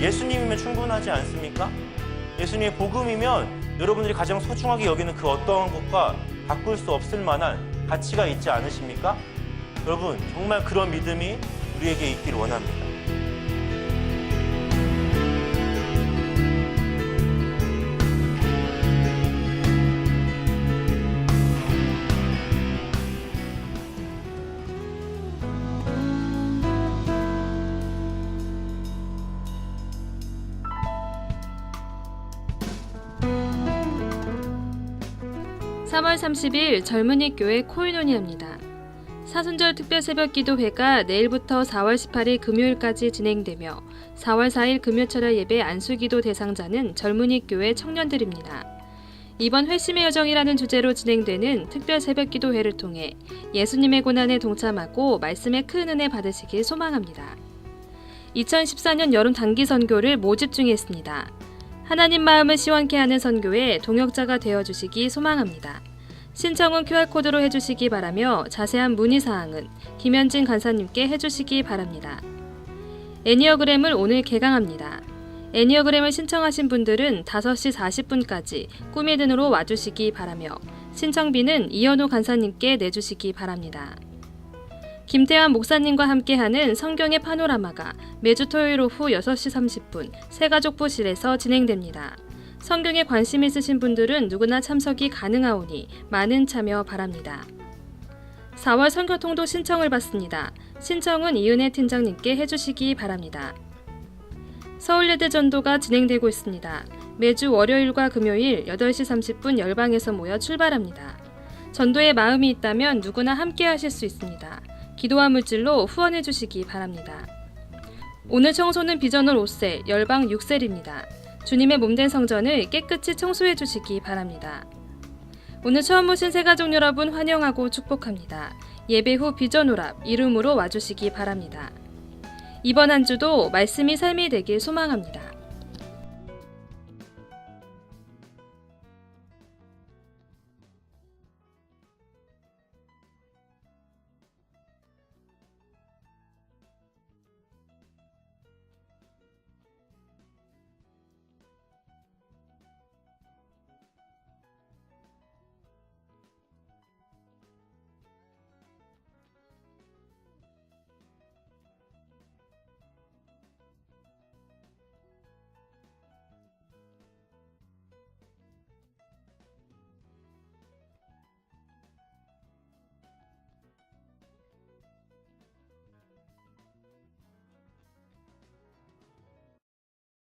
예수님이면 충분하지 않습니까? 예수님의 복음이면 여러분들이 가장 소중하게 여기는 그 어떠한 것과 바꿀 수 없을 만한 가치가 있지 않으십니까? 여러분, 정말 그런 믿음이 우리에게 있기를 원합니다. 삼월 30일 젊은이 교회 코인원이합니다. 사순절 특별 새벽 기도회가 내일부터 4월 18일 금요일까지 진행되며 4월 4일 금요철야 예배 안수기도 대상자는 젊은이 교회 청년들입니다. 이번 회심의 여정이라는 주제로 진행되는 특별 새벽 기도회를 통해 예수님의 고난에 동참하고 말씀의 큰 은혜 받으시길 소망합니다. 2014년 여름 단기 선교를 모집 중에 있습니다. 하나님 마음을 시원케 하는 선교에 동역자가 되어 주시기 소망합니다. 신청은 QR코드로 해주시기 바라며 자세한 문의사항은 김현진 간사님께 해주시기 바랍니다. 애니어그램을 오늘 개강합니다. 애니어그램을 신청하신 분들은 5시 40분까지 꾸미든으로 와주시기 바라며 신청비는 이현우 간사님께 내주시기 바랍니다. 김태환 목사님과 함께하는 성경의 파노라마가 매주 토요일 오후 6시 30분 새가족부실에서 진행됩니다. 성경에 관심 있으신 분들은 누구나 참석이 가능하오니 많은 참여 바랍니다. 4월 선교통도 신청을 받습니다. 신청은 이은혜 팀장님께 해주시기 바랍니다. 서울예대 전도가 진행되고 있습니다. 매주 월요일과 금요일 8시 30분 열방에서 모여 출발합니다. 전도에 마음이 있다면 누구나 함께 하실 수 있습니다. 기도와 물질로 후원해 주시기 바랍니다. 오늘 청소는 비전월 5셀, 열방 6셀입니다. 주님의 몸된 성전을 깨끗이 청소해 주시기 바랍니다. 오늘 처음 오신 새가족 여러분 환영하고 축복합니다. 예배 후 비전오랍 이름으로 와주시기 바랍니다. 이번 한 주도 말씀이 삶이 되길 소망합니다.